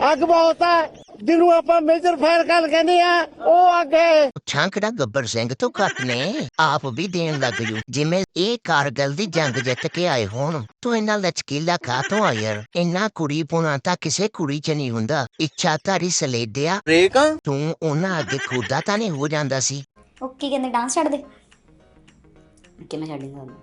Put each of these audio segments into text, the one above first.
ਅੱਗ ਬਹੁਤ ਹੈ ਜਿਹਨੂੰ ਆਪਾਂ ਮੇਜਰ ਫਾਇਰ ਗੱਲ ਕਹਿੰਦੇ ਆ ਉਹ ਅੱਗ ਹੈ। ਛਾਂਕੜਾ ਗੱਬਰ ਸਿੰਘ ਤੋਂ ਘੱਟ ਨੇ ਆਪ ਵੀ ਦੇਣ ਲੱਗ ਜੂ। ਜਿਵੇਂ ਇਹ ਕਾਰਗਲ ਦੀ ਜੰਗ ਜਿੱਤ ਕੇ ਆਏ ਹੋਣ ਤੂੰ ਇੰਨਾ ਲਚਕੀਲਾ ਕਾਤੋਂ ਆ ਯਾਰ। ਇੰਨਾ ਕੁੜੀ ਪੁਣਾ ਤਾਂ ਕਿਸੇ ਕੁੜੀ ਚ ਨਹੀਂ ਹੁੰਦਾ। ਇੱਛਾ ਤਾਰੀ ਸਲੇਡਿਆ ਰੇਕਾਂ ਤੂੰ ਉਹਨਾਂ ਅੱਗੇ ਖੁਦਾ ਤਾਂ ਨਹੀਂ ਹੋ ਜਾਂਦਾ ਸੀ। ਉਹ ਕੀ ਕਹਿੰਦੇ ਡਾਂਸ ਛੱਡ ਦੇ? ਕਿ ਮੈਂ ਛੱਡ ਦਿੰਦਾ ਉਹਨੂੰ?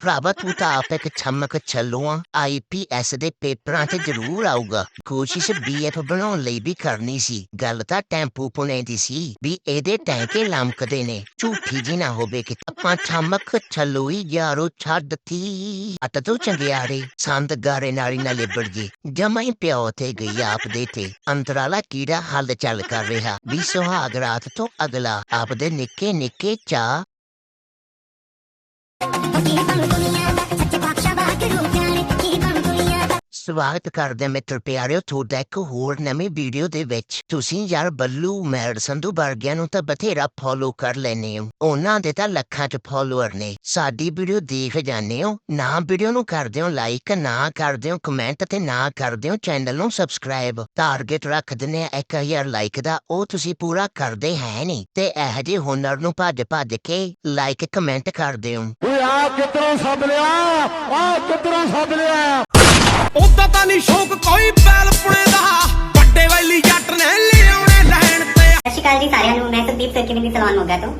ਭਰਾਵਾ ਤੂੰ ਤਾਂ ਆਪ ਇੱਕ ਛਮਕ ਚੱਲੂਆ ਆਈਪੀਐਸ ਦੇ ਪੇਪਰਾਂ 'ਚ ਜ਼ਰੂਰ ਆਊਗਾ। ਕੋਸ਼ਿਸ਼ ਬੀਐਫ ਬਣਾਉਣ ਲਈ ਵੀ ਕਰਨੀ ਸੀ। ਗੱਲ ਤਾਂ ਟੈਂਪੂ ਪੁਣੇ ਦੀ ਸੀ ਵੀ ਇਹਦੇ ਟੈਂਕੇ ਲੰਮਕਦੇ ਨੇ। ਝੂਠੀ ਜੀ ਨਾ ਹੋਵੇ ਕਿ ਆਪਾਂ ਛਮਕ ਚੱਲੂਈ ਯਾਰੋ ਛੱਡਤੀ ਅਟ ਤੂੰ ਚੰਗਿਆੜੇ, ਸੰਦ ਗਾਰੇ ਨਾਲੀ ਨਾਲ ਲਿਬੜ ਗਈ ਜਮਾਂ ਹੀ ਪਿਓ ਤੇ ਗਈ ਆਪ ਦੇ ਤੇ। ਅੰਤਰਾਲਾ ਕੀੜਾ ਹੱਲ ਚੱਲ ਕਰ ਰਿਹਾ। ਵੀ ਸੁਹਾਗ ਰਾਤ ਤੋਂ ਅਗਲਾ, ਆਪ ਦੇ ਨਿੱਕੇ ਨਿੱਕੇ ਚਾ 教えたむとみ ਸਵਾਗਤ ਕਰਦੇ ਮਿੱਤਰ ਪਿਆਰਿਓ, ਤੁਹਾਡਾ ਇੱਕ ਹੋਰ ਨਵੀਂ ਵੀਡੀਓ ਦੇ ਵਿੱਚ। ਤੁਸੀਂ ਯਾਰ ਬੱਲੂ ਮੈਡ ਸੰਧੂ ਵਰਗਿਆਂ ਨੂੰ ਤਾਂ ਬਥੇਰਾ ਫੋਲੋ ਕਰ ਲੈਨੇ ਹੋ। ਉਹਨਾਂ ਦੇ ਤਾਂ ਲੱਖਾਂ ਚ ਫੋਲੋਅਰ ਨੇ। ਸਾਡੀ ਵੀਡੀਓ ਦੇਖ ਜਾਂਦੇ ਹੋ। ਨਾ ਵੀਡੀਓ ਨੂੰ ਕਰਦੇ ਹੋ ਲਾਈਕ ਨਾ ਕਰਦੇ ਹੋ ਕਮੈਂਟ ਤੇ ਨਾ ਕਰਦੇ ਹੋ ਚੈਨਲ ਨੂੰ ਸਬਸਕ੍ਰਾਈਬ ਟਾਰਗੇਟ ਰੱਖ ਦਿੰਦੇ ਆ 1000 ਲਾਈਕ ਦਾ। ਉਹ ਤੁਸੀਂ ਪੂਰਾ ਕਰਦੇ ਹੈ ਨਹੀਂ ਤੇ ਇਹ ਜਿਹੇ ਹੁਨਰ ਨੂੰ ਭੱਜ ਭੱਜ ਕੇ ਲਾਈਕ ਕਮੈਂਟ ਕਰਦੇ ਹੋ। ਓਏ ਆ ਕਿੱਧਰੋਂ ਸੱਦ ਲਿਆ? ਆ ਕਿੱਧਰੋਂ ਸੱਦ ਲਿਆ? ਉਦਾਂ ਤਾਂ ਨਹੀਂ ਸ਼ੌਕ ਕੋਈ ਪੈਲ ਪੁਣੇ ਦਾ। ਵੱਡੇ ਵੈਲੀ ਜੱਟ ਨੇ ਲਿਆਉਣੇ ਲੈਣ ਤੇ। ਸਤਿ ਸ਼੍ਰੀ ਅਕਾਲ ਜੀ ਸਾਰਿਆਂ ਨੂੰ, ਮੈਂ ਸੁਦੀਪ ਸਰਕਿਵਿੰਦ ਦੀ ਸਲਮਾਨ ਮੋਗਾ ਤੋਂ?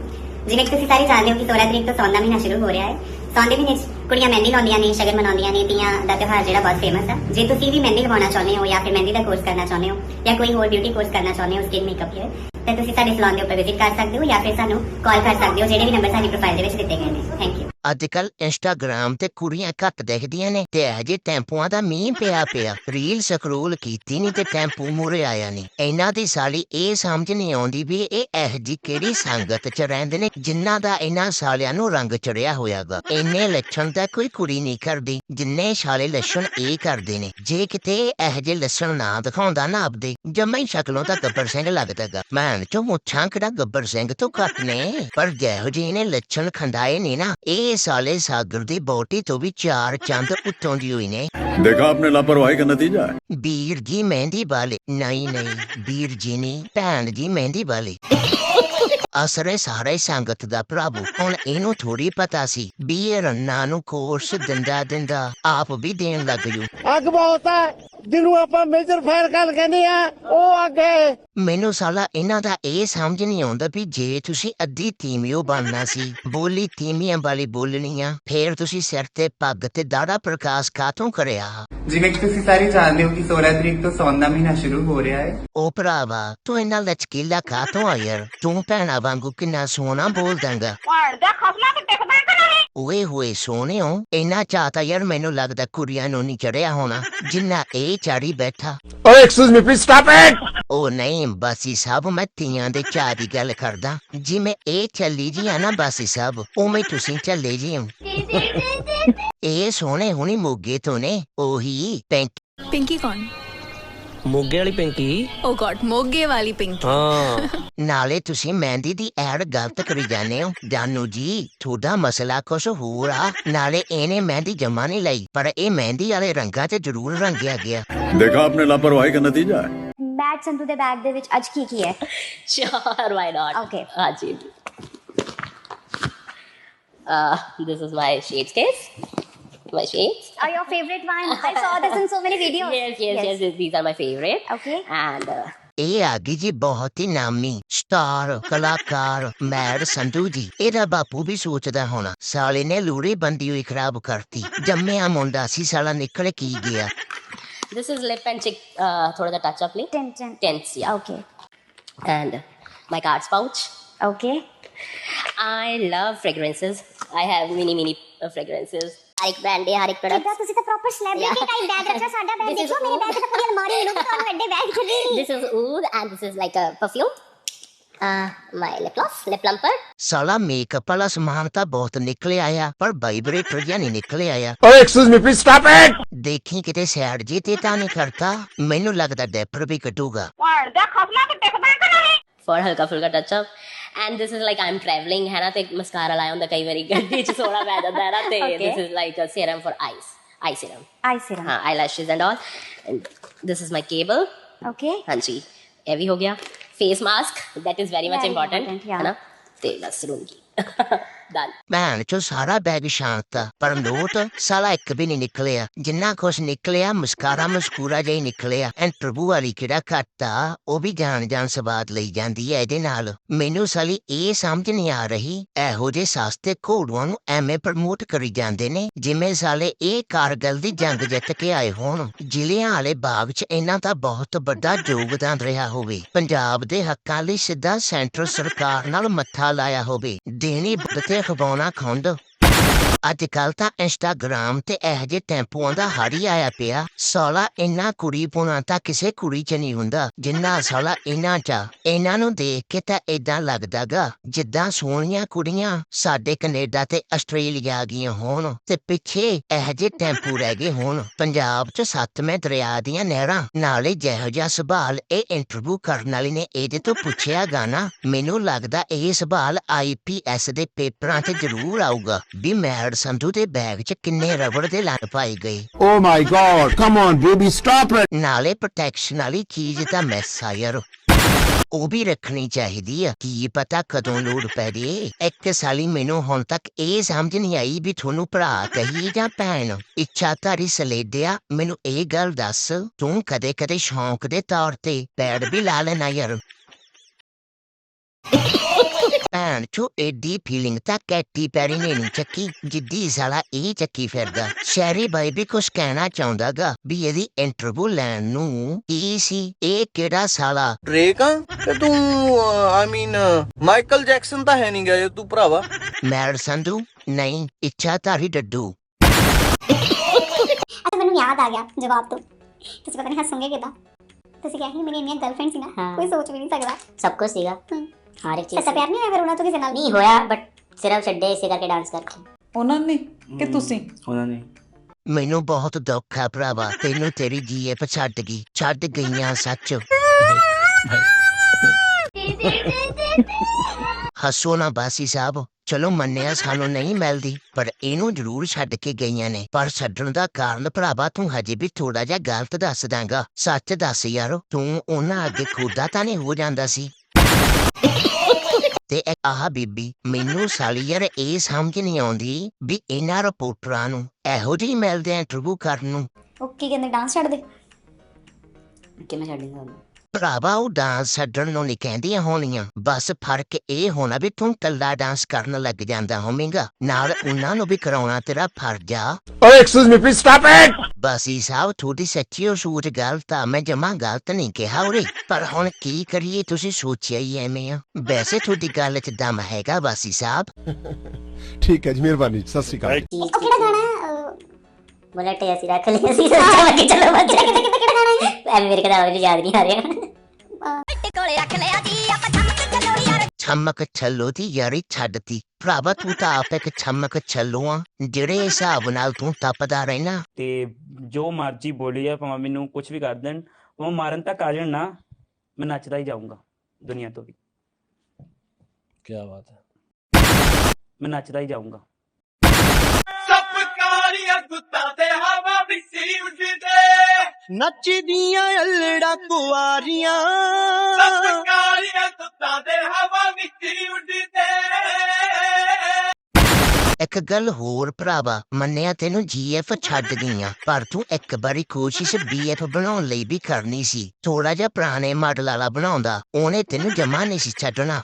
ਜਿਵੇਂ ਕਿ ਤੁਸੀਂ ਸਾਰੇ ਜਾਣਦੇ ਹੋ ਕਿ 16 ਤਰੀਕ ਤੋਂ ਸੌਣ ਦਾ ਮਹੀਨਾ ਸ਼ੁਰੂ ਹੋ ਰਿਹਾ ਹੈ। ਸੌਣ ਦੇ ਮਹੀਨੇ 'ਚ ਕੁੜੀਆਂ ਮਹਿੰਦੀ ਲਾਉਂਦੀਆਂ ਨੇ, ਸ਼ਗਨ ਮਨਾਉਂਦੀਆਂ ਨੇ, ਤੀਆਂ ਦਾ ਤਿਉਹਾਰ ਜਿਹੜਾ ਬਹੁਤ ਫੇਮਸ ਆ। ਜੇ ਤੁਸੀਂ ਵੀ ਮਹਿੰਦੀ ਲਗਾਉਣਾ ਚਾਹੁੰਦੇ ਹੋ ਜਾਂ ਫਿਰ ਮਹਿੰਦੀ ਦਾ ਕੋਰਸ ਕਰਨਾ ਚਾਹੁੰਦੇ ਹੋ ਜਾਂ ਕੋਈ ਹੋਰ ਬਿਊਟੀ ਕੋਰਸ ਕਰਨਾ ਚਾਹੁੰਦੇ ਹੋ ਸਕਿਨ ਮੇਕਅਪ ਹੈ ਤਾਂ ਤੁਸੀਂ ਸਾਡੇ ਸਲੂਨ ਦੇ ਉੱਪਰ ਵਿਜ਼ਿਟ ਕਰ ਸਕਦੇ ਹੋ ਜਾਂ ਫਿਰ ਸਾਨੂੰ ਕਾਲ ਕਰ ਸਕਦੇ ਹੋ, ਜਿਹੜੇ ਵੀ ਨੰਬਰ ਸਾਡੀ ਪ੍ਰੋਫਾਈਲ ਦੇ ਵਿੱਚ ਦਿੱਤੇ ਗਏ ਨੇ। ਥੈਂਕ ਯੂ ਅੱਜ ਕੱਲ ਇੰਸਟਾਗ੍ਰਾਮ ਤੇ ਕੁੜੀਆਂ ਘੱਟ ਦੇਖਦੀਆਂ ਨੇ ਤੇ ਇਹ ਜੇ ਟੈਂਪੂਆਂ ਦਾ ਮੀਂਹ ਪਿਆ ਪਿਆ। ਰੀਲ ਸਕਰੋਲ ਕੀਤੀ ਨਹੀਂ ਤੇ ਟੈਂਪੂ ਮੂਰੇ ਆਇਆ ਨਹੀਂ ਇਹਨਾਂ ਦੀ ਸਾਲੀ ਇਹ ਸਮਝ ਨਹੀਂ ਆਉਂਦੀ ਵੀ ਇਹ ਇਹ ਜੀ ਕਿਹੜੀ ਸੰਗਤ ਚ ਰਹਿੰਦੇ ਨੇ ਜਿਨ੍ਹਾਂ ਦਾ ਇਹਨਾਂ ਸਾਲਿਆਂ ਨੂੰ ਰੰਗ ਚੜਿਆ ਹੋਇਆਗਾ ਇੰਨੇ ਲੱਛਣ ਤਾਂ ਕੋਈ ਕੁੜੀ ਨਹੀਂ ਕਰਦੀ, ਜਿੰਨੇ ਸਾਲੇ ਲੱਛਣ ਇਹ ਕਰਦੇ ਨੇ। ਜੇ ਕਿਤੇ ਇਹ ਜੇ ਲੱਛਣ ਨਾ ਦਿਖਾਉਂਦਾ ਨਾ ਆਪਦੇ, ਜਮਾਂ ਹੀ ਸ਼ਕਲੋਂ ਤਾਂ ਗੱਬਰ ਸਿੰਘ ਲੱਗਦਾਗਾ ਮੈਂ ਚੋ ਮੁੱਛਾਂ ਕਿਹੜਾ ਗੱਬਰ ਸਿੰਘ ਤੋਂ ਘੱਟ ਨੇ? ਪਰ ਜਿਹੋ ਜਿਹੇ ਨੇ ਲੱਛਣ ਖੰਡਾਏ ਨੇ ਨਾ, ਇਹ ਸਾਲੇ ਸਾਗਰ ਦੀ ਬੋਟੀ ਤੋਂ ਵੀ ਚਾਰ ਚੰਦ ਉੱਤੋਂ ਦੀ ਹੋਈ ਨੇ देखा आपने लापरवाही का नतीजा है ਵੀਰ ਜੀ ਮਹਿੰਦੀ ਵਾਲੇ ਨਹੀਂ ਨਹੀਂ ਵੀਰ ਜੀ ਨਹੀਂ ਭੈਣ ਜੀ ਮਹਿੰਦੀ ਵਾਲੇ ਅਸਰੇ ਸਾਰੇ ਸੰਗਤ ਦਾ ਪ੍ਰਭੂ ਹੁਣ ਇਹਨੂੰ ਥੋੜੀ ਪਤਾ ਸੀ ਵੀ ਇਹ ਰੰਨਾ ਨੂੰ ਕੋਰਸ ਦਿੰਦਾ ਦਿੰਦਾ ਆਪ ਵੀ ਦੇਣ ਲੱਗ ਜੂ ਅੱਗ ਬਹੁਤ ਹੈ ਜਿਹਨੂੰ ਆਪਾਂ ਮੇਜਰ ਫਾਇਰ ਗੱਲ ਕਹਿੰਦੇ ਆ ਉਹ ਅੱਗ ਮੈਨੂੰ ਸਾਲਾ ਇਹਨਾਂ ਦਾ ਇਹ ਸਮਝ ਨਹੀਂ ਆਉਂਦਾ ਵੀ ਜੇ ਤੁਸੀਂ ਅੱਧੀ ਤੀਮੀਓ ਬਣਨਾ ਸੀ ਬੋਲੀ ਤੀਮੀਆਂ ਵਾਲੀ ਬੋਲਣੀ ਆ ਫੇਰ ਤੁਸੀਂ ਸਿਰ ਤੇ ਪੱਗ ਤੇ ਦਾੜਾ ਪ੍ਰਕਾਸ਼ ਕਾਤੋਂ ਕਰਿਆ? ਜਿਵੇਂ ਕਿ ਤੁਸੀਂ ਸਾਰੇ ਜਾਣਦੇ ਹੋ ਕਿ 16 ਤਰੀਕ ਤੋਂ ਸੌਣ ਦਾ ਮਹੀਨਾ ਸ਼ੁਰੂ ਹੋ ਰਿਹਾ ਹੈ। ਉਹ ਭਰਾਵਾ ਤੂੰ ਇੰਨਾ ਲਚਕੀਲਾ ਕਾਤੋਂ ਆ? ਯਾਰ ਤੂੰ ਭੈਣਾ ਵਾਂਗੂ ਕਿੰਨਾ ਸੋਹਣਾ ਬੋਲ ਦਾਂਗਾ ਓਏ ਹੋਏ ਸੋਹਣਿਓ ਇੰਨਾ ਚਾਹਤਾ ਯਾਰ ਮੈਨੂੰ ਲੱਗਦਾ ਕੁੜੀਆਂ ਨੂੰ ਨਹੀਂ ਚੜਿਆ ਹੋਣਾ ਜਿੰਨਾ ਇਹ ਚਾੜੀ ਬੈਠਾ। ਓਏ excuse me please stop it ਉਹ ਨਹੀਂ ਬਾਸੀ ਸਾਹਿਬ ਮੈਂ ਤੀਆਂ ਦੇ ਚਾਹ ਦੀ ਗੱਲ ਕਰਦਾ। ਜਿਵੇਂ ਇਹ ਚੱਲੀ ਜੀ ਆ ਨਾ ਬਾਸੀ ਸਾਹਿਬ ਉਵੇਂ ਤੁਸੀਂ ਚੱਲੇ ਜੀ ਹੋ। ਇਹ ਸੋਹਣੇ ਹੁਣੀ ਮੋਗੇ ਤੋਂ ਨੇ ਉਹੀ ਪੈਂਕ ਪਿੰਕੀ ਕੌਣ? ਮੋਗੇ ਵਾਲੀ ਪਿੰਕੀ? Oh ਓ ਗॉड ਮੋਗੇ ਵਾਲੀ ਪਿੰਕੀ। ਹਾਂ। ਨਾਲੇ ਤੁਸੀਂ ਮਹਿੰਦੀ ਦੀ ਐਡ ਗਲਤ ਕਰੀ ਜਾਂਦੇ ਹੋ। ਜਾਨੂ ਜੀ ਤੁਹਾਡਾ ਮਸਲਾ ਕੁਛ ਹੋਰ ਆ। ਨਾਲੇ ਇਹਨੇ ਮਹਿੰਦੀ ਜਮਾ ਨਹੀਂ ਲਈ ਪਰ ਇਹ ਮਹਿੰਦੀ ਵਾਲੇ ਰੰਗਾਂ 'ਚ ਜ਼ਰੂਰ ਰੰਗਿਆ ਗਿਆ। ਦੇਖਾ ਆਪਨੇ ਲਾਪਰਵਾਹੀ ਦਾ ਨਤੀਜਾ ਹੈ। ਮੈਟ ਸੰਤੂ ਦੇ ਬੈਗ ਦੇ ਵਿੱਚ ਅੱਜ ਕੀ ਕੀ ਹੈ? Sure why not? Okay. Ajib. Uh, this is my shades case. My shades. Are your favorite one? I saw this in so many videos. Yes, yes, yes, These are my favorite. Okay. And uh, ਇਹ ਆ ਗਈ ਜੀ ਬਹੁਤ ਹੀ ਨਾਮੀ star ਕਲਾਕਾਰ made Sandhu ji ਇਹਦਾ ਬਾਪੂ ਵੀ ਸੋਚਦਾ ਹੋਣਾ ਸਾਲੇ ਨੇ ਲੂੜੀ ਬੰਦੀ ਹੋਈ ਖਰਾਬ ਕਰਤੀ ਜੰਮਿਆ ਮੁੰਡਾ ਸੀ ਸਾਲਾ ਨਿਕਲ ਕੀ ਗਿਆ this is lip and cheek. Uh, thoda the touch up lip. Ten, ten. Tense, yeah. Okay. And uh, my cards pouch. Okay. I love fragrances. I have many, many uh, fragrances. ਹਰ ਇੱਕ brand ਦੇ ਹਰ ਇੱਕ product. ਕਿੱਦਾਂ ਤੁਸੀਂ ਤਾਂ proper celebrity type bag ਰੱਖਿਆ ਸਾਡਾ bag ਦੇਖੋ ਮੇਰੇ ਬੈਗ ਤੇ ਪੂਰੀ ਅਲਮਾਰੀ ਮਿਲੂਗੀ ਤੁਹਾਨੂੰ ਐਡੇ ਬੈਗ ਚ This is oud and this is like a perfume. Uh, my lip gloss, lip plumper. ਸਾਲਾ ਮੇਕਅਪ ਵਾਲਾ ਸਮਾਨ ਤਾਂ ਬਹੁਤ ਨਿਕਲਿਆ ਆ ਪਰ ਵਾਈਬ੍ਰੇਟਰ ਜਿਹਾ ਨਹੀਂ ਨਿਕਲਿਆ ਆ Oh, excuse me, please stop it! ਦੇਖੀ ਕਿਤੇ ਸਾਈਡ ਜੀ ਤੇ ਤਾਂ ਨਹੀਂ ਕਰਤਾ ਮੈਨੂੰ ਲੱਗਦਾ ਡੈਪਰ ਵੀ ਕੱਟੂਗਾ for ਹਲਕਾ ਫੁਲਕਾ touch up and this is like I'm traveling है ना तो mascara लाया हूँ तो कई बारी गड्डी च थोड़ा पै है ना this is like a serum for eyes eye serum. Eye serum. हाँ eyelashes and all. And this is my cable. Okay. हाँ जी heavy भी हो गया. Face mask that is very, very much important है ना. तो बस लूँगी ਰੂਮ ਕੀ ਡਨ ਭੈਣ ਚੋ ਸਾਰਾ ਬੈਗ ਸ਼ਾਂਤ ਆ ਪਰ ਨੋਟ ਸਾਲਾ ਇੱਕ ਵੀ ਨਹੀਂ ਨਿਕਲਿਆ ਜਿੰਨਾ ਕੁਛ ਨਿਕਲਿਆ ਮੁਸਕਾਰਾ ਮੁਸਕੂਰਾ ਜਿਹਾ ਹੀ ਨਿਕਲਿਆ ਐਂ ਪ੍ਰਭੂ ਵਾਲੀ ਕਿਹੜਾ ਘੱਟਾ ਉਹ ਵੀ ਜਾਣ ਜਾਣ ਨਹੀਂ ਆ ਰਹੀ ਇਹੋ ਜੇ ਸਸਤੇ ਘੋੜੂਆਂ ਨੂੰ ਐਵੇਂ ਪ੍ਰਮੋਟ ਕਰੀ ਜਾਂਦੇ ਨੇ ਜਿਵੇਂ ਸਾਲੇ ਇਹ ਕਾਰਗਲ ਦੀ ਜੰਗ ਜਿੱਤ ਕੇ ਆਏ ਹੋਣ ਜ਼ਿਲ੍ਹਿਆਂ ਵਾਲੇ ਬਾਗ 'ਚ ਇਹਨਾਂ ਦਾ ਬਹੁਤ ਵੱਡਾ ਯੋਗਦਾਨ ਰਿਹਾ ਹੋਵੇ ਪੰਜਾਬ ਦੇ ਹੱਕਾਂ ਲਈ ਸਿੱਧਾ ਸੈਂਟਰ ਸਰਕਾਰ ਨਾਲ ਮੱਥਾ ਲਾਇਆ ਹੋਵੇ ਦੇਣੀ liggen gewoon aan konden. ਅੱਜ ਕੱਲ ਤਾਂ ਇੰਸਟਾਗ੍ਰਾਮ ਤੇ ਇਹ ਜੇ ਟੈਂਪੂਆਂ ਦਾ ਹਾੜੀ ਆਇਆ ਪਿਆ ਸਾਲਾ ਇੰਨਾ ਕੁੜੀ ਪੁਣਾ ਤਾਂ ਕਿਸੇ ਕੁੜੀ 'ਚ ਨਹੀਂ ਹੁੰਦਾ, ਜਿੰਨਾ ਸਾਲਾ ਇਹਨਾਂ 'ਚ ਆ। ਇਹਨਾਂ ਨੂੰ ਦੇਖ ਕੇ ਤਾਂ ਏਦਾਂ ਲੱਗਦਾਗਾ ਜਿੱਦਾਂ ਸੋਹਣੀਆਂ ਕੁੜੀਆਂ ਸਾਡੇ ਕੈਨੇਡਾ ਤੇ ਆਸਟ੍ਰੇਲੀਆ ਗਈਆਂ ਹੋਣ ਤੇ ਪਿੱਛੇ ਇਹ ਜੇ ਟੈਂਪੂ ਰਹਿ ਗਏ ਹੋਣ ਪੰਜਾਬ 'ਚ ਸੱਤਵੇਂ ਦਰਿਆ ਦੀਆਂ ਨਹਿਰਾਂ, ਨਾਲੇ ਜਿਹੋ ਜਿਹਾ ਸਵਾਲ ਇਹ ਇੰਟਰਵਿਊ ਕਰਨ ਵਾਲੀ ਨੇ ਇਹਦੇ ਤੋਂ ਪੁੱਛਿਆ ਗਾਣਾ ਮੈਨੂੰ ਲੱਗਦਾ ਇਹ ਸਵਾਲ ਆਈਪੀਐਸ ਦੇ ਪੇਪਰਾਂ 'ਚ ਜ਼ਰੂਰ ਆਊਗਾ, ਵੀ ਮੈਂ ਮੈਡ ਸੰਧੂ ਦੇ ਬੈਗ 'ਚ ਕਿੰਨੇ ਰਬੜ ਦੇ ਲੰਨ ਪਾਏ ਗਏ। Oh my god, come on, baby, stop it! ਨਾਲੇ ਪ੍ਰੋਟੈਕਸ਼ਨ ਵਾਲੀ ਚੀਜ਼ ਤਾਂ ਮੈਸ ਆ ਯਾਰ ਉਹ ਵੀ ਰੱਖਣੀ ਚਾਹੀਦੀ ਆ। ਕੀ ਪਤਾ ਕਦੋਂ ਲੋੜ ਪੈ ਜੇ। ਇੱਕ ਸਾਲੀ ਮੈਨੂੰ ਹੁਣ ਤੱਕ ਇਹ ਸਮਝ ਨਹੀਂ ਆਈ ਵੀ ਤੁਹਾਨੂੰ ਭਰਾ ਕਹੀ ਜਾਂ ਭੈਣ। ਇੱਛਾ ਧਾਰੀ ਸਲੇਡਿਆ ਮੈਨੂੰ ਇਹ ਗੱਲ ਦੱਸ। ਤੂੰ ਕਦੇ ਕਦੇ ਸ਼ੌਂਕ ਦੇ ਤੌਰ ਤੇ ਪੈੜ ਵੀ ਲਾ ਲੈਣਾ ਯਾਰ। ਭੈਣ ਚੋ ਏਡੀ ਫੀਲਿੰਗ ਤਾਂ ਕੈਟੀ ਪੈਰੀ ਨੇ ਨਹੀਂ ਚੱਕੀ ਜਿੱਦੀ ਸਾਲਾ ਇਹ ਚੱਕੀ ਫਿਰਦਾ। ਸ਼ੈਰੀ ਬਾਈ ਵੀ ਕੁਛ ਕਹਿਣਾ ਚਾਹੁੰਦਾਗਾ ਵੀ ਇਹਦੀ ਇੰਟਰਵਿਊ ਲੈਣ ਨੂੰ ਕੀ ਸੀ ਇਹ ਕਿਹੜਾ ਸਾਲਾ? ਡਰੇਕ ਆ? ਤੇ ਤੂੰ ਆਈ ਮੀਨ ਮਾਈਕਲ ਜੈਕਸਨ ਤਾਂ ਹੈ ਨਹੀਂ ਗਿਆ ਤੂੰ ਭਰਾਵਾ। ਮੈਡ ਸੰਧੂ ਨਹੀਂ ਇੱਛਾ ਧਾਰੀ ਡੱਡੂ। ਅੱਛਾ ਮੈਨੂੰ ਯਾਦ ਆ ਗਿਆ ਜਵਾਬ ਤੋਂ। ਤੁਸੀਂ ਪਤਾ ਨਹੀਂ ਹੱਸੋਗੇ ਕਿਦਾਂ? ਤੁਸੀਂ ਕਿਹਾ ਸੀ ਮੇਰੀ ਇੰਨੀਆਂ ਗਰਲਫ੍ਰੈਂਡ ਸੀ ਨਾ ਹਾਂ। ਕੋਈ ਸੋਚ ਵੀ ਨਹੀਂ ਸਕਦਾ। ਸਭ ਕੁਝ ਸੀਗਾ। ਹਮ। ਹਰ ਇੱਕ ਚੀਜ਼ ਸੱਚਾ ਪਿਆਰ ਨਹੀਂ ਹੋਇਆ ਫਿਰ ਉਹਨਾਂ ਤੋਂ ਕਿਸੇ ਨਾਲ? ਨਹੀਂ ਹੋਇਆ ਬਟ ਸਿਰਫ ਛੱਡੇ ਇਸੇ ਕਰਕੇ ਡਾਂਸ ਕਰਕੇ ਉਹਨਾਂ ਨੇ ਕਿ ਤੁਸੀਂ? ਉਹਨਾਂ ਨੇ। ਮੈਨੂੰ ਬਹੁਤ ਦੁੱਖ ਆ ਭਰਾਵਾ ਤੈਨੂੰ ਤੇਰੀ ਜੀਏ ਛੱਡ ਗਈ ਛੱਡ ਗਈਆਂ ਸੱਚ। ਹੱਸੋ ਨਾ ਬਾਸੀ ਸਾਹਿਬ ਚਲੋ ਮੰਨਿਆ ਸਾਨੂੰ ਨਹੀਂ ਮਿਲਦੀ ਪਰ ਇਹਨੂੰ ਜ਼ਰੂਰ ਛੱਡ ਕੇ ਗਈਆਂ ਨੇ। ਪਰ ਛੱਡਣ ਦਾ ਕਾਰਨ ਭਰਾਵਾ ਤੂੰ ਹਜੇ ਵੀ ਥੋੜਾ ਜਿਹਾ ਗਲਤ ਦੱਸ ਦਾਂਗਾ ਸੱਚ ਦੱਸ ਯਾਰ ਤੂੰ ਉਹਨਾਂ ਅੱਗੇ ਖੁਦਾ ਤਾਂ ਨਹੀਂ ਹੋ ਜਾਂਦਾ ਸੀ? ਤੇ ਇਹ ਆਹ ਬੀਬੀ ਮੈਨੂੰ ਸਾਲੀ ਯਾਰ ਇਹ ਸਮਝ ਨਹੀਂ ਆਉਂਦੀ ਵੀ ਇਹਨਾਂ ਰਿਪੋਰਟਰਾਂ ਨੂੰ ਇਹੋ ਜਿਹੀ ਮਿਲਦੇ ਆ ਇੰਟਰਵਿਊ ਕਰਨ ਨੂੰ। ਉਹ ਕੀ ਕਹਿੰਦੇ ਡਾਂਸ ਛੱਡ ਦੇ? ਕਿਵੇਂ ਛੱਡੇਗਾ ਭਰਾਵਾ ਉਹ ਡਾਂਸ ਛੱਡਣ ਨੂੰ ਨਹੀਂ ਕਹਿੰਦੀਆਂ ਹੋਣੀਆਂ। ਬਸ ਫ਼ਰਕ ਇਹ ਹੋਣਾ ਵੀ ਤੂੰ ਕੱਲਾ ਡਾਂਸ ਕਰਨ ਲੱਗ ਜਾਂਦਾ ਹੋਵੇਂਗਾ। ਨਾਲ ਉਹਨਾਂ ਨੂੰ ਵੀ ਕਰਾਉਣਾ ਤੇਰਾ ਫਰਜ਼ ਆ। Oh, excuse me, please stop it! ਬਾਸੀ ਸਾਹਿਬ ਤੁਹਾਡੀ ਸੱਚੀ ਉਹ ਸੋਚ ਗਲਤ ਆ ਮੈਂ ਜਮਾ ਗਲਤ ਨਹੀਂ ਕਿਹਾ ਉਰੇ। ਪਰ ਹੁਣ ਕੀ ਕਰੀਏ ਤੁਸੀਂ ਸੋਚਿਆ ਹੀ ਐਵੇਂ ਆ। ਵੈਸੇ ਤੁਹਾਡੀ ਗੱਲ 'ਚ ਦਮ ਹੈਗਾ ਬਾਸੀ ਸਾਹਿਬ। ਠੀਕ ਹੈ ਜੀ ਮਿਹਰਬਾਨੀ ਸਤਿ ਸ਼੍ਰੀ ਅਕਾਲ। ਉਹ ਕਿਹੜਾ ਗਾਣਾ ਹੈ? ਅਹ, ਬੁਲਟ ਅਸੀਂ ਰੱਖ ਲਿਆ ਸੀ ਸੋਚਿਆ ਲੱਗੇ ਚਲੋ ਬੱਚੇ ਐਵੇਂ ਮੇਰੇ ਕੋਲ ਮੈਨੂੰ ਯਾਦ ਨਹੀਂ ਆ ਰਿਹਾ। ਕੋਲੇ ਰੱਖ ਲਿਆ ਜੀ ਆਪਾਂ ਛੰਮ ਕੇ ਚੱਲੋ ਯਾਰ ਛਮਕ ਛੱਲੋ ਦੀ ਯਾਰੀ ਛੱਡਤੀ ਭਰਾਵਾ ਤੂੰ ਤਾਂ ਆਪ ਇੱਕ ਛਮਕ ਛੱਲੋ ਆ ਜਿਹੜੇ ਹਿਸਾਬ ਨਾਲ ਤੂੰ ਤਪਦਾ ਰਹਿਣਾ। ਤੇ ਜੋ ਮਰਜ਼ੀ ਬੋਲੀ ਜਾ ਭਾਵੇਂ ਮੈਨੂੰ ਕੁਝ ਵੀ ਕਰ ਦੇਣ ਉਹ ਮਾਰਨ ਤੱਕ ਆ ਜਾਣ ਨਾ ਮੈਂ ਨੱਚਦਾ ਹੀ ਜਾਊਂਗਾ ਦੁਨੀਆ ਤੋਂ ਵੀ। ਕੀ ਬਾਤ ਹੈ। ਮੈਂ ਨੱਚਦਾ ਹੀ ਜਾਊਂਗਾ। ਨੱਚਦੀਆਂ ਅਲੜਾ ਕੁਆਰੀਆਂ ਸੱਪ ਕਾਲੀਆਂ ਗੁੱਤਾਂ ਤੇ ਹਵਾ ਵਿੱਚ ਉੱਡਦੇ ਇੱਕ ਗੱਲ ਹੋਰ ਭਰਾਵਾ ਮੰਨਿਆ ਤੈਨੂੰ ਜੀਐਫ ਛੱਡ ਗਈਆਂ ਪਰ ਤੂੰ ਇੱਕ ਵਾਰੀ ਕੋਸ਼ਿਸ਼ ਬੀਐਫ ਬਣਾਉਣ ਲਈ ਵੀ ਕਰਨੀ ਸੀ। ਥੋੜਾ ਜਿਹਾ ਪੁਰਾਣੇ ਮਾਡਲ ਵਾਲਾ ਬਣਾਉਂਦਾ ਉਹਨੇ ਤੈਨੂੰ ਜਮਾ ਨਹੀਂ ਸੀ ਛੱਡਣਾ।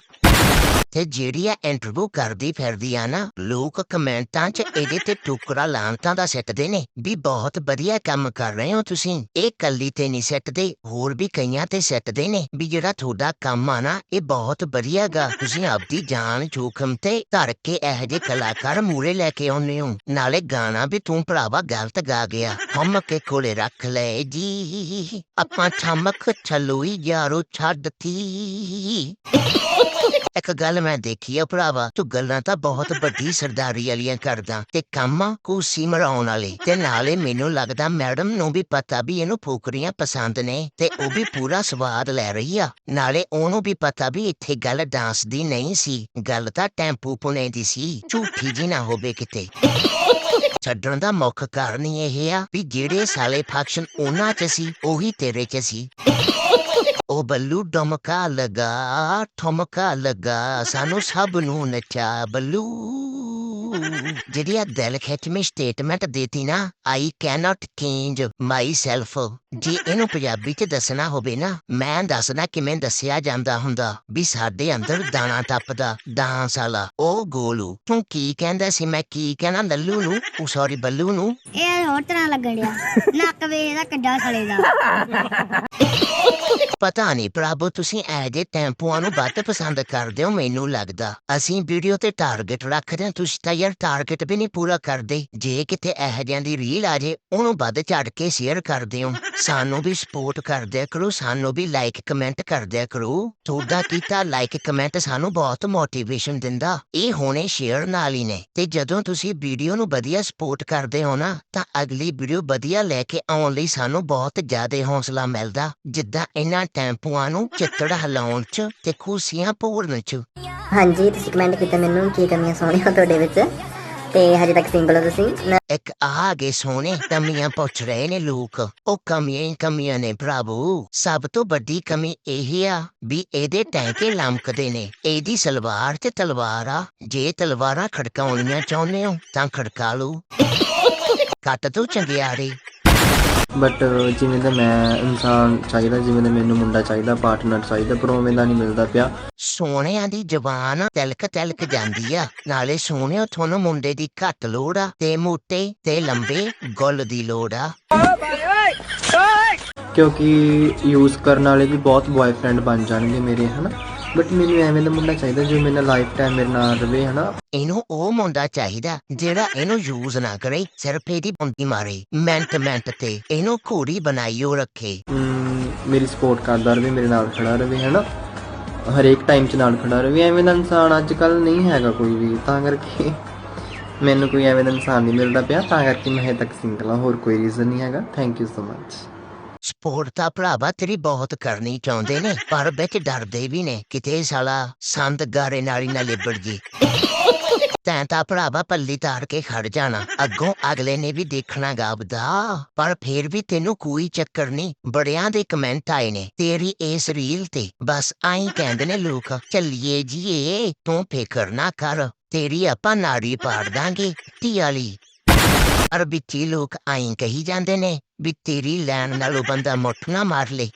ਤੇ ਜਿਹੜੀ ਆ ਇੰਟਰਵਿਊ ਕਰਦੀ ਫਿਰਦੀ ਆ ਨਾ, ਲੋਕ ਕਮੈਂਟਾਂ 'ਚ ਇਹਦੇ ਤੇ ਟੁਕੜਾ ਲਾਂਤਾਂ ਦਾ ਸਿੱਟਦੇ ਨੇ, ਵੀ ਬਹੁਤ ਵਧੀਆ ਕੰਮ ਕਰ ਰਹੇ ਹੋ ਤੁਸੀਂ। ਇਹ ਕੱਲੀ ਤੇ ਨਹੀਂ ਸਿੱਟਦੇ, ਹੋਰ ਵੀ ਕਈਆਂ ਤੇ ਸਿੱਟਦੇ ਨੇ, ਵੀ ਜਿਹੜਾ ਤੁਹਾਡਾ ਕੰਮ ਆ ਨਾ, ਇਹ ਬਹੁਤ ਵਧੀਆ ਤੁਸੀਂ ਆਪਦੀ ਜਾਨ ਜੋਖਮ ਤੇ ਧਰ ਕੇ ਇਹੋ ਜਿਹੇ ਕਲਾਕਾਰ ਮੂਰੇ ਲੈ ਕੇ ਆਉਂਦੇ ਹੋ। ਨਾਲੇ ਗਾਣਾ ਵੀ ਤੂੰ ਭਰਾਵਾ ਗਲਤ ਗਾ ਗਿਆ। ਹਮ ਕੇ ਕੋਲੇ ਰੱਖ ਲੈ ਜੀ। ਆਪਾਂ ਛਮਕ ਛਲੋਈ ਯਾਰੋ ਛੱਡਤੀ ਇੱਕ ਗੱਲ ਮੈਂ ਦੇਖੀ ਆ ਭਰਾਵਾ, ਤੂੰ ਗੱਲਾਂ ਤਾਂ ਬਹੁਤ ਵੱਡੀ ਸਰਦਾਰੀ ਵਾਲੀਆਂ ਕਰਦਾ ਤੇ ਕੰਮ ਕੁਸੀ ਮਰਾਉਣ ਵਾਲੇ ਤੇ ਨਾਲੇ ਮੈਨੂੰ ਲੱਗਦਾ ਮੈਡਮ ਨੂੰ ਵੀ ਪਤਾ ਵੀ ਇਹਨੂੰ ਫੋਕਰੀਆਂ ਪਸੰਦ ਨੇ ਤੇ ਉਹ ਵੀ ਪੂਰਾ ਸਵਾਦ ਲੈ ਰਹੀ ਆ। ਨਾਲੇ ਉਹਨੂੰ ਵੀ ਪਤਾ ਵੀ ਇੱਥੇ ਗੱਲ ਡਾਂਸ ਦੀ ਨਹੀਂ ਸੀ, ਗੱਲ ਤਾਂ ਟੈਂਪੂ ਪੁਣੇ ਦੀ ਸੀ, ਝੂਠੀ ਜੀ ਨਾ ਹੋਵੇ ਕਿਤੇ। ਛੱਡਣ ਦਾ ਮੁੱਖ ਕਾਰਨ ਇਹ ਆ ਵੀ ਜਿਹੜੇ ਸਾਲੇ ਫੰਕਸ਼ਨ ਉਹਨਾਂ 'ਚ ਸੀ, ਉਹੀ ਤੇਰੇ 'ਚ ਸੀ। ਉਹ ਬੱਲੂ ਡਮਕਾ ਲਗਾ ਠਮਕਾ ਲਗਾ ਸਾਨੂੰ ਸਭ ਨੂੰ ਨਚਾ ਬੱਲੂ। ਜਿਹੜੀ ਆ ਦਿਲ ਖਿੱਚ ਮੇ ਸਟੇਟਮੈਂਟ ਦੇਤੀ ਨਾ I cannot change my self ਜੇ ਇਹਨੂੰ ਪੰਜਾਬੀ ਚ ਦੱਸਣਾ ਹੋਵੇ ਨਾ ਮੈਂ ਦੱਸਣਾ ਕਿਵੇਂ ਦੱਸਿਆ ਜਾਂਦਾ ਹੁੰਦਾ ਵੀ ਸਾਡੇ ਅੰਦਰ ਦਾਣਾ ਟੱਪਦਾ ਡਾਂਸ ਵਾਲਾ। ਉਹ ਗੋਲੂ ਤੂੰ ਕੀ ਕਹਿੰਦਾ ਸੀ ਮੈਂ ਕੀ ਕਹਿਣਾ ਲੱਲੂ ਨੂੰ? ਉਹ ਸੌਰੀ ਬੱਲੂ ਨੂੰ? ਇਹ ਹੋਰ ਤਰ੍ਹਾਂ ਲੱਗਣ ਡਿਆ ਨੱਕ ਵੇ ਇਹਦਾ ਕਿੱਡਾ ਸਲੇ ਦਾ। ਪਤਾ ਨਹੀਂ ਪ੍ਰਭੂ ਤੁਸੀਂ ਇਹ ਜਿਹੇ ਟੈਂਪੂਆਂ ਨੂੰ ਵੱਧ ਪਸੰਦ ਕਰਦੇ ਹੋ ਮੈਨੂੰ ਲੱਗਦਾ। ਅਸੀਂ ਵੀਡੀਓ ਤੇ ਟਾਰਗੇਟ ਰੱਖਦੇ ਹਾਂ ਤੁਸੀਂ ਤਾਂ ਯਾਰ ਟਾਰਗੇਟ ਵੀ ਨਹੀਂ ਪੂਰਾ ਕਰਦੇ। ਜੇ ਕਿਤੇ ਇਹੋ ਜਿਹਾਂ ਦੀ ਰੀਲ ਆ ਜੇ, ਉਹਨੂੰ ਵੱਧ ਚੜ ਕੇ ਸ਼ੇਅਰ ਕਰਦੇ ਹੋ ਸਾਨੂੰ ਵੀ ਸਪੋਰਟ ਕਰਦੇ ਕਰੋ, ਸਾਨੂੰ ਵੀ ਲਾਈਕ ਕਮੈਂਟ ਕਰਦੇ ਕਰੋ। ਤੁਹਾਡਾ ਕੀਤਾ ਲਾਈਕ ਕਮੈਂਟ ਸਾਨੂੰ ਬਹੁਤ ਮੋਟੀਵੇਸ਼ਨ ਦਿੰਦਾ। ਇਹ ਹੋਣੇ ਸ਼ੇਅਰ ਨਾਲ ਹੀ ਨੇ। ਤੇ ਜਦੋਂ ਤੁਸੀਂ ਵੀਡੀਓ ਨੂੰ ਵਧੀਆ ਸਪੋਰਟ ਕਰਦੇ ਹੋ ਨਾ, ਤਾਂ ਅਗਲੀ ਵੀਡੀਓ ਵਧੀਆ ਲੈ ਕੇ ਆਉਣ ਲਈ ਸਾਨੂੰ ਬਹੁਤ ਜ਼ਿਆਦਾ ਹੌਸਲਾ ਮਿਲਦਾ। ਜਿੱਦਾਂ ਇਹਨਾਂ ਟੈਂਪੂਆਂ ਨੂੰ ਚਿੱਤੜ ਹਿਲਾਉਣ ਚ ਤੇ ਖੁਸ਼ੀਆਂ ਪੂਰਨ ਚ। ਹਾਂਜੀ, ਤੁਸੀਂ ਕਮੈਂਟ ਕੀਤਾ ਮੈਨੂੰ ਕੀ ਕਮੀਆਂ ਸੋਹਣੀਆਂ ਤੁਹਾਡੇ ਵਿੱਚ। ਤੇ ਹਜੇ ਤੱਕ ਸਿੰਗਲ ਹੋ ਤੁਸੀਂ। ਇੱਕ ਆਗੇ ਸੋਨੇ ਕਮੀਆਂ ਪੁੱਛ ਰਹੇ ਨੇ ਲੋਕ। ਉਹ ਕਮੀਆਂ ਹੀ ਕਮੀਆਂ ਨੇ ਪ੍ਰਭੂ ਸਭ ਤੋਂ ਵੱਡੀ ਕਮੀ ਇਹ ਆ ਵੀ ਇਹਦੇ ਟੈਂਕੇ ਲਮਕਦੇ ਨੇ। ਇਹਦੀ ਸਲਵਾਰ ਤੇ ਤਲਵਾਰ ਆ। ਜੇ ਤਲਵਾਰਾਂ ਖੜਕਾਉਣੀਆਂ ਚਾਹੁੰਦੇ ਹੋ ਤਾਂ ਖੜਕਾ ਲਓ। ਕੱਟ ਤੂੰ ਚੰਗਿਆੜੀ ਬਟ ਜਿਵੇਂ ਦਾ ਮੈਂ ਇਨਸਾਨ ਚਾਹੀਦਾ ਜਿਵੇਂ ਦਾ ਮੈਨੂੰ ਮੁੰਡਾ ਚਾਹੀਦਾ ਪਾਰਟਨਰ ਚਾਹੀਦਾ ਪਰ ਉਵੇਂ ਦਾ ਨਹੀਂ ਮਿਲਦਾ ਪਿਆ। ਸੋਹਣਿਆਂ ਦੀ ਜ਼ਬਾਨ ਤਿਲਕ ਤਿਲਕ ਜਾਂਦੀ ਆ। ਨਾਲੇ ਸੋਹਣਿਓ ਤੁਹਾਨੂੰ ਮੁੰਡੇ ਦੀ ਘੱਟ ਲੋੜ ਆ ਤੇ ਮੋਟੇ ਤੇ ਲੰਬੇ ਗੁੱਲ ਦੀ ਲੋੜ ਆ। ਕਿਉਂਕਿ ਯੂਜ਼ ਕਰਨ ਵਾਲੇ ਵੀ ਬਹੁਤ ਬॉयਫ੍ਰੈਂਡ ਬਣ ਜਾਣਗੇ ਮੇਰੇ ਹਨਾ? ਬਟ ਮੈਨੂੰ ਐਵੇਂ ਦਾ ਮੁੰਡਾ ਚਾਹੀਦਾ ਜੋ ਮੇਰੇ ਨਾਲ ਲਾਈਫ ਟਾਈਮ ਮੇਰੇ ਨਾਲ ਰਵੇ ਹਨਾ? ਇਹਨੂੰ ਉਹ ਮੁੰਡਾ ਚਾਹੀਦਾ ਜਿਹੜਾ ਇਹਨੂੰ ਯੂਜ਼ ਨਾ ਕਰੇ ਸਿਰਫ ਇਹਦੀ ਬੰਦੀ ਮਾਰੇ ਮਿੰਟ ਮਿੰਟ ਤੇ। ਇਹਨੂੰ ਘੋੜੀ ਬਣਾਈਓ ਰੱਖੇ। ਮੇਰੀ ਸਪੋਰਟ ਕਰਦਾ ਰਵੇ ਮੇਰੇ ਨਾਲ ਖੜਾ ਰਵੇ ਹਨਾ? ਹਰੇਕ ਟਾਈਮ 'ਚ ਨਾਲ ਖੜਾ ਰਵੇ। ਐਵੇਂ ਦਾ ਇਨਸਾਨ ਅੱਜ ਕੱਲ ਨਹੀਂ ਹੈਗਾ ਕੋਈ ਵੀ। ਤਾਂ ਕਰਕੇ ਮੈਨੂੰ ਕੋਈ ਐਵੇਂ ਦਾ ਇਨਸਾਨ ਨਹੀਂ ਮਿਲਦਾ ਪਿਆ। ਤਾਂ ਕਰਕੇ ਮੈਂ ਹਜੇ ਤੱਕ ਸਿੰਗਲ ਹਾਂ। ਹੋਰ ਕੋਈ ਰੀਜ਼ਨ ਨਹੀਂ ਹੈਗਾ। Thank you so much support ਤਾਂ ਭਰਾਵਾ ਤੇਰੀ ਬਹੁਤ ਕਰਨੀ ਚਾਹੁੰਦੇ ਨੇ, ਪਰ ਵਿੱਚ ਡਰਦੇ ਵੀ ਨੇ, ਕਿਤੇ ਸਾਲਾ ਸੰਦ ਗਾਰੇ ਨਾਲੀ ਨਾ ਲਿਬੜ ਜੀ। ਤੈਂ ਤਾਂ ਭਰਾਵਾ ਪੱਲੀ ਤਾਰ ਕੇ ਖੜ ਜਾਣਾ, ਅੱਗੋਂ ਅਗਲੇ ਨੇ ਵੀ ਦੇਖਣਾ ਗਾਬਦਾ, ਪਰ ਫੇਰ ਵੀ ਤੈਨੂੰ ਕੋਈ ਚੱਕਰ ਨਹੀਂ, ਬੜਿਆਂ ਦੇ ਕਮੈਂਟ ਆਏ ਨੇ, ਤੇਰੀ ਇਸ ਰੀਲ ਤੇ, ਬਸ ਆਈ ਕਹਿੰਦੇ ਨੇ ਲੋਕ, ਚੱਲੀਏ ਜੀਏ, ਤੂੰ ਫਿਕਰ ਨਾ ਕਰ, ਤੇਰੀ ਆਪਾਂ ਨਾੜੀ ਪਾੜ ਦਾਂਗੇ, ਧੀ ਵਾਲੀ। ਪਰ ਵਿੱਚੀ ਲੋਕ ਆਈ ਕਹੀ ਜਾਂਦੇ ਨੇ ਵੀ ਤੇਰੀ ਲੈਣ ਨਾਲੋਂ ਬੰਦਾ ਮੁੱਠ ਨਾ ਮਾਰ ਲੇ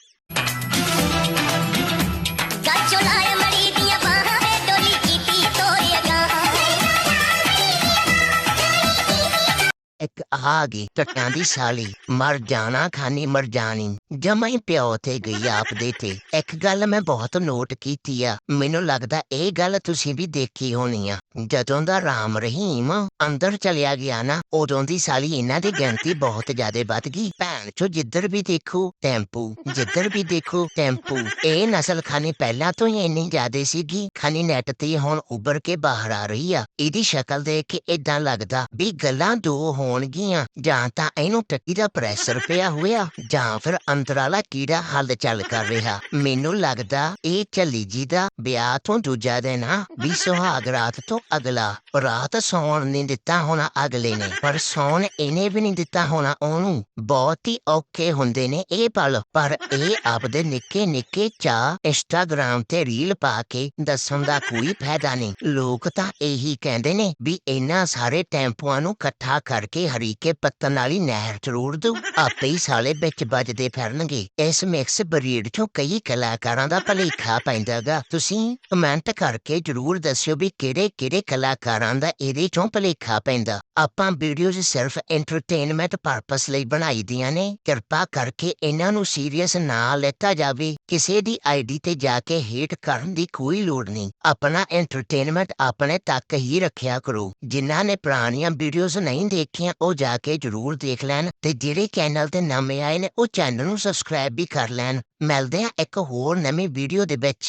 ਇੱਕ ਆ ਗਈ ਟੱਟਾਂ ਦੀ ਸਾਲੀ। ਮਰ ਜਾਣਾ ਖਾਨੀ ਮਰ ਜਾਣੀ। ਜਮਾ ਹੀ ਪਿਓ ਤੇ ਗਈ ਆਪ ਦੇ ਤੇ। ਇੱਕ ਗੱਲ ਮੈਂ ਬਹੁਤ ਨੋਟ ਕੀਤੀ ਆ। ਮੈਨੂੰ ਲੱਗਦਾ ਇਹ ਗੱਲ ਤੁਸੀਂ ਵੀ ਦੇਖੀ ਹੋਣੀ ਆ। ਜਦੋਂ ਦਾ ਰਾਮ ਰਹੀਮ ਅੰਦਰ ਚਲਿਆ ਗਿਆ ਨਾ, ਉਦੋਂ ਦੀ ਸਾਲੀ ਇਹਨਾਂ ਦੀ ਗਿਣਤੀ ਬਹੁਤ ਜ਼ਿਆਦਾ ਵੱਧ ਗਈ। ਭੈਣ ਚੋ, ਜਿੱਧਰ ਵੀ ਦੇਖੋ, ਟੈਂਪੂ, ਜਿੱਧਰ ਵੀ ਦੇਖੋ, ਟੈਂਪੂ। ਇਹ ਨਸਲ ਖਾਨੀ ਪਹਿਲਾਂ ਤੋਂ ਹੀ ਇੰਨੀ ਜ਼ਿਆਦਾ ਸੀਗੀ। ਖਾਨੀ ਨੈਟ ਤੇ ਹੁਣ ਉੱਭਰ ਕੇ ਬਾਹਰ ਆ ਰਹੀ ਆ। ਇਹਦੀ ਸ਼ਕਲ ਦੇਖ ਕੇ ਇਦਾਂ ਲੱਗਦਾ ਵੀ ਗੱਲਾਂ ਦੋ ਹੋਣ ਹੋਣਗੀਆਂ ਜਾਂ ਤਾਂ ਇਹਨੂੰ ਟੱਕੀ ਦਾ ਪ੍ਰੈਸ਼ਰ ਪਿਆ ਹੋਇਆ ਜਾਂ ਫਿਰ ਅੰਦਰ ਕੀੜਾ ਹੱਲ ਕਰ ਰਿਹਾ। ਮੈਨੂੰ ਲੱਗਦਾ ਇਹ ਚੱਲੀ ਜੀ ਦਾ ਵਿਆਹ ਤੋਂ ਦੂਜਾ ਦਿਨ ਆ। ਵੀ ਸੁਹਾਗ ਰਾਤ ਤੋਂ ਅਗਲਾ ਰਾਤ ਸੌਣ ਨਹੀਂ ਦਿੱਤਾ ਹੋਣਾ ਅਗਲੇ ਨੇ। ਪਰ ਸੌਣ ਇਹਨੇ ਵੀ ਨਹੀਂ ਦਿੱਤਾ ਹੋਣਾ ਉਹਨੂੰ। ਬਹੁਤ ਹੀ ਔਖੇ ਹੁੰਦੇ ਨੇ ਇਹ ਪਲ। ਪਰ ਇਹ ਆਪਦੇ ਨਿੱਕੇ ਨਿੱਕੇ ਚਾ ਇੰਸਟਾਗ੍ਰਾਮ ਤੇ ਰੀਲ ਪਾ ਕੇ ਦੱਸਣ ਦਾ ਕੋਈ ਫਾਇਦਾ ਨਹੀਂ। ਲੋਕ ਤਾਂ ਇਹੀ ਕਹਿੰਦੇ ਨੇ ਵੀ ਇਹਨਾਂ ਸਾਰੇ ਟੈਂਪੂਆਂ ਨੂੰ ਇਕੱਠਾ ਕਰਕੇ ਹਰੀਕੇ ਪੱਤਨ ਵਾਲੀ ਨਹਿਰ ਚ ਰੋੜ ਦੋ ਆਪੇ ਹੀ ਸਾਲੇ ਵਿੱਚ ਵੱਜਦੇ ਫਿਰਨਗੇ। ਇਸ ਮਿਕਸ ਬਰੀਡ ਚੋਂ ਕਈ ਕਲਾਕਾਰਾਂ ਦਾ ਭਲੇਖਾ ਪੈਂਦਾਗਾ। ਤੁਸੀਂ ਕਮੈਂਟ ਕਰਕੇ ਜਰੂਰ ਦੱਸਿਓ ਵੀ ਕਿਹੜੇ ਕਿਹੜੇ ਕਲਾਕਾਰਾਂ ਦਾ ਇਹਦੇ ਚੋਂ ਭਲੇਖਾ ਪੈਂਦਾ। ਆਪਾਂ ਵੀਡੀਓਜ਼ ਸਿਰਫ ਐਂਟਰਟੇਨਮੈਂਟ ਪਰਪਸ ਲਈ ਬਣਾਈ ਦੀਆਂ ਨੇ। ਕਿਰਪਾ ਕਰਕੇ ਇਹਨਾਂ ਨੂੰ ਸੀਰੀਅਸ ਨਾ ਲੈਤਾ ਜਾਵੇ। ਕਿਸੇ ਦੀ ਆਈਡੀ ਤੇ ਜਾ ਕੇ ਹੇਟ ਕਰਨ ਦੀ ਕੋਈ ਲੋੜ ਨਹੀਂ। ਆਪਣਾ ਐਂਟਰਟੇਨਮੈਂਟ ਆਪਣੇ ਤੱਕ ਹੀ ਰੱਖਿਆ ਕਰੋ। ਜਿਨ੍ਹਾਂ ਨੇ ਪੁਰਾਣੀਆਂ ਵੀਡੀਓਜ਼ ਨਹੀਂ ਦੇਖੀਆਂ ਉਹ ਜਾ ਕੇ ਜਰੂਰ ਦੇਖ ਲੈਣ ਤੇ ਜਿਹੜੇ ਚੈਨਲ ਤੇ ਨਵੇਂ ਆਏ ਨੇ, ਉਹ ਚੈਨਲ ਨੂੰ ਸਬਸਕ੍ਰਾਈਬ ਵੀ ਕਰ ਲੈਣ। ਮਿਲਦੇ ਆ ਇੱਕ ਹੋਰ ਨਵੀਂ ਵੀਡੀਓ ਦੇ ਵਿੱਚ।